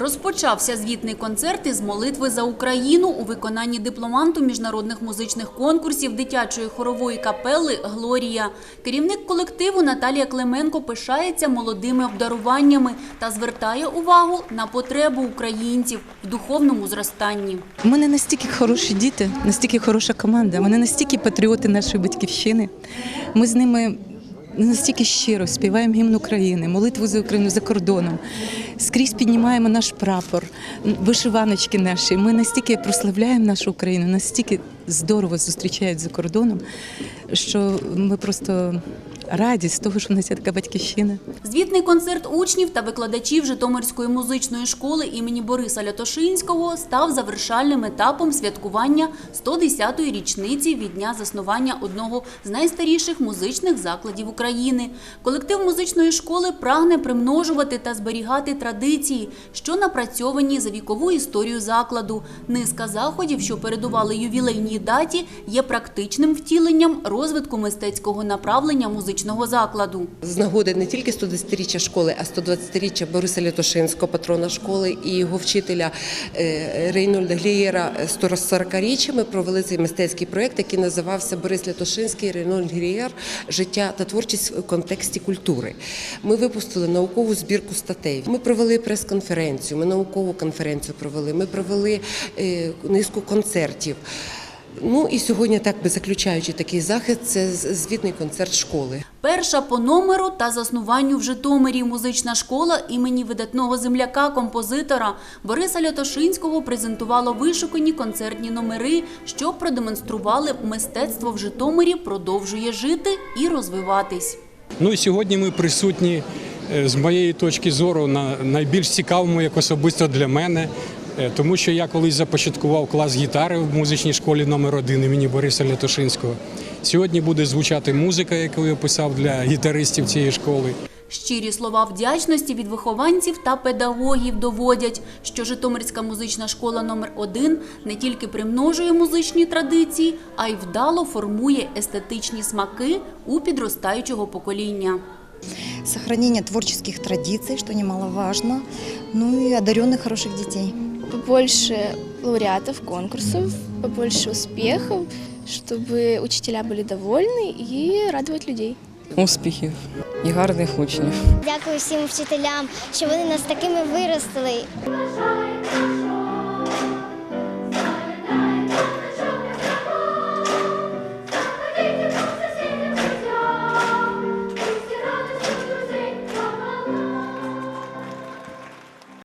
Розпочався звітний концерт із молитви за Україну у виконанні дипломанту міжнародних музичних конкурсів дитячої хорової капели Глорія. Керівник колективу Наталія Клименко пишається молодими обдаруваннями та звертає увагу на потребу українців в духовному зростанні. У мене настільки хороші діти, настільки хороша команда, вони настільки патріоти нашої батьківщини. Ми з ними настільки щиро співаємо гімн України, молитву за Україну за кордоном. Скрізь піднімаємо наш прапор, вишиваночки наші. Ми настільки прославляємо нашу Україну, настільки здорово зустрічають за кордоном, що ми просто раді з того, що в нас є така батьківщина. Звітний концерт учнів та викладачів Житомирської музичної школи імені Бориса Лятошинського став завершальним етапом святкування 110-ї річниці від дня заснування одного з найстаріших музичних закладів України. Колектив музичної школи прагне примножувати та зберігати традиції, що напрацьовані за вікову історію закладу. Низка заходів, що передували ювілейній даті, є практичним втіленням розвитку мистецького направлення музичного закладу. З нагоди не тільки 110-річчя школи, а 120-річчя Бориса Лятошинського, патрона школи, і його вчителя е, Рейнольда Глієра 140-річчя ми провели цей мистецький проєкт, який називався Борис Лятошинський, Рейнольд Глієр Життя та творчість в контексті культури. Ми випустили наукову збірку статей. Ми провели прес-конференцію, ми наукову конференцію провели, ми провели е, низку концертів. Ну і сьогодні, так би заключаючи такий захід, це звітний концерт школи. Перша по номеру та заснуванню в Житомирі музична школа імені видатного земляка, композитора Бориса Лятошинського презентувала вишукані концертні номери, що продемонстрували мистецтво в Житомирі продовжує жити і розвиватись. Ну і сьогодні ми присутні е, з моєї точки зору на найбільш цікавому, як особисто для мене, тому що я колись започаткував клас гітари в музичній школі номер 1 імені Бориса Лятошинського. Сьогодні буде звучати музика, яку я писав для гітаристів цієї школи. Щирі слова вдячності від вихованців та педагогів доводять, що Житомирська музична школа номер 1 не тільки примножує музичні традиції, а й вдало формує естетичні смаки у підростаючого покоління. сохранение творческих традиций, что немаловажно, ну и одаренных хороших детей побольше лауреатов конкурсов, побольше успехов, чтобы учителя были довольны и радовать людей. успіхів і гарних учнів. Дякую всім вчителям, що вони нас такими виростили.